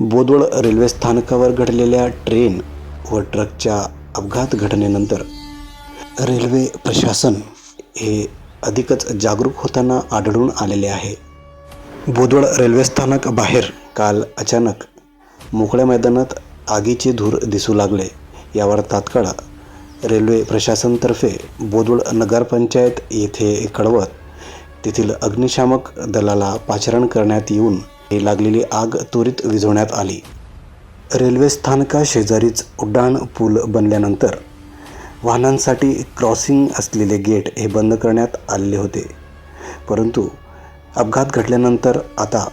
Bodwad railway स्थानकावर घडलेल्या train व ट्रकच्या अपघात घटनेनंतर रेल्वे प्रशासन हे अधिकच जागरूक होताना आढळून आलेले आहे. बोदवड रेल्वे स्थानक बाहेर काल अचानक मोकळ्या मैदानात आगीचे धूर दिसू लागले. यावर तात्काळ रेल्वे प्रशासनातर्फे बोदवड नगरपंचायत येथे कळवत तेथील अग्निशामक दलाला पाचारण करण्यात येऊन ही लागलेली आग त्वरित विझवण्यात आली. रेल्वे स्थानकाशेजारीच उड्डाण पूल बनल्यानंतर वाहनांसाठी क्रॉसिंग असलेले गेट हे बंद करण्यात आलेले होते. परंतु अपघात घडल्यानंतर आता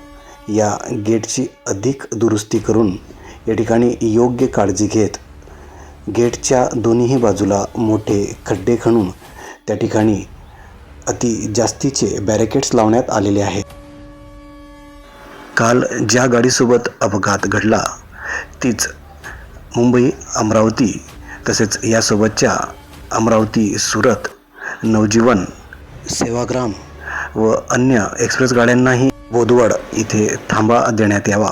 या गेटची अधिक दुरुस्ती करून या ठिकाणी योग्य काळजी घेत गेटच्या दोन्ही बाजूला मोठे खड्डे खणून त्या ठिकाणी अति जास्तीचे बॅरिकेड्स लावण्यात आलेले आहेत. काल ज्या गाडीसोबत अपघात घडला तीच मुंबई अमरावती तसेच यासोबतच्या अमरावती सुरत नवजीवन सेवाग्राम व अन्य एक्सप्रेस गाड्यांनाही बोदवड इथे थांबा देण्यात यावा.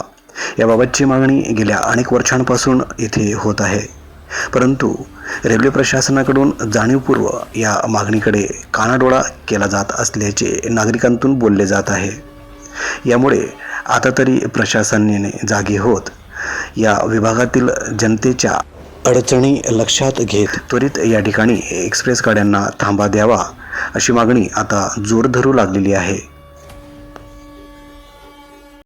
याबाबतची मागणी गेल्या अनेक वर्षांपासून इथे होत आहे. परंतु रेल्वे प्रशासनाकडून जाणीवपूर्व या मागणीकडे कानाडोळा केला जात असल्याचे नागरिकांतून बोलले जात आहे. यामुळे आता तरी प्रशासनाने जागे होत या विभागातील जनतेच्या अडचणी लक्षात घेत त्वरित या ठिकाणी एक्सप्रेस गाड्यांना थांबा द्यावा अशी मागणी आता जोर धरू लागलेली आहे.